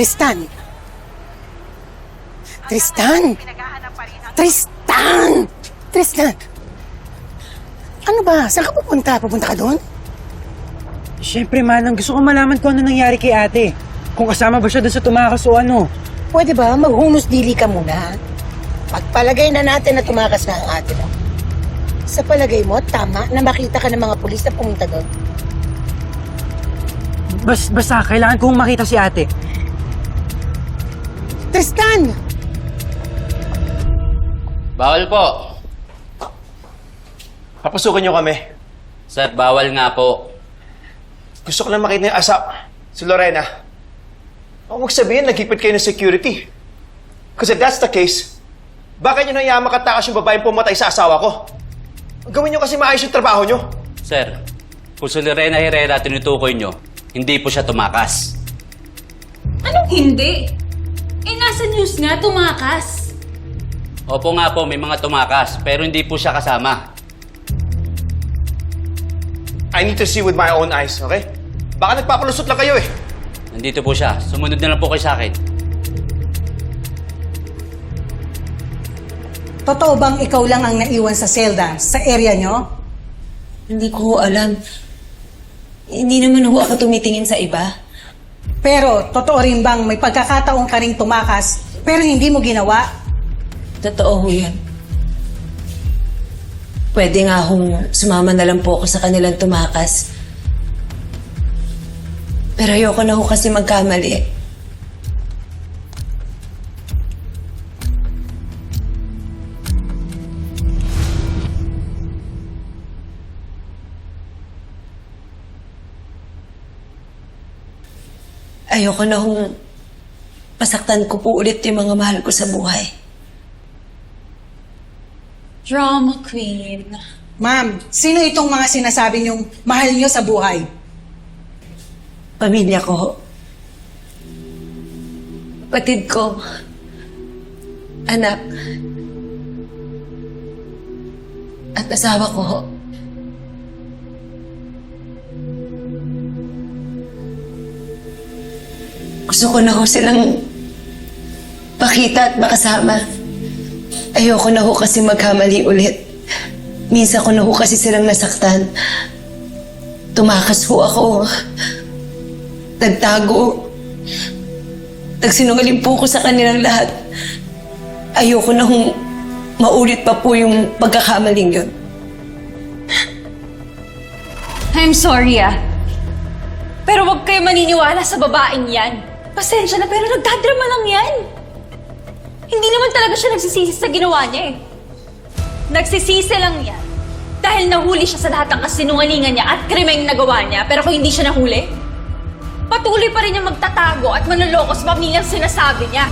Tristan! Tristan! Tristan! Tristan! Ano ba? Saan ka pupunta? Pupunta ka doon? Siyempre, Manang, gusto ko malaman kung ano nangyari kay ate. Kung kasama ba siya doon sa tumakas o ano. Pwede ba maghunos dili ka muna? Pagpalagay na natin na tumakas na ang ate mo. Sa palagay mo, tama na makita ka ng mga pulis na pumunta doon. Bas, basta, kailangan kong makita si ate. Tristan! Bawal po. Papasukin niyo kami. Sir, bawal nga po. Gusto ko lang makita yung asap. Si Lorena. Huwag sabihin, nagkipit kayo ng security. If that's the case, bakit nyo nang makatakas yung babaeng pumatay sa asawa ko? Gawin nyo kasi maayos yung trabaho nyo. Sir, kung si Lorena Herrera tinutukoy nyo, hindi po siya tumakas. Anong hindi? Eh, nasa news nga tumakas. Opo nga po, may mga tumakas, pero hindi po siya kasama. I need to see with my own eyes, okay? Baka nagpapalusot lang kayo eh. Nandito po siya. Sumunod na lang po kayo sa akin. Totoo bang ikaw lang ang naiwan sa selda sa area nyo? Hindi ko alam. Hindi naman ako tumitingin sa iba. Pero totoo rin bang may pagkakataong ka ring tumakas pero hindi mo ginawa? Totoo ho yun. Pwede nga hong sumama na lang po ako sa kanilang tumakas. Pero ayoko na ho kasi magkamali. Ayoko na hong pasaktan ko po ulit yung mga mahal ko sa buhay. Drama queen. Ma'am, sino itong mga sinasabi niyong mahal niyo sa buhay? Pamilya ko. Patid ko. Anak. At asawa ko Gusto ko na ho silang pakita at makasama. Ayoko na ho kasi magkamali ulit. Minsan ko na ho kasi silang nasaktan. Tumakas ho ako. Nagtago. Nagsinungaling po ko sa kanilang lahat. Ayoko na hong maulit pa po yung pagkakamaling yun. I'm sorry ah. Pero wag kayo maniniwala sa babaeng yan. Pasensya na pero nagdadrama lang yan. Hindi naman talaga siya nagsisisi sa ginawa niya eh. Nagsisisi lang yan. Dahil nahuli siya sa lahat ng kasinungalingan niya at krimeng nagawa niya. Pero kung hindi siya nahuli, patuloy pa rin niya magtatago at manloloko sa pamilyang sinasabi niya.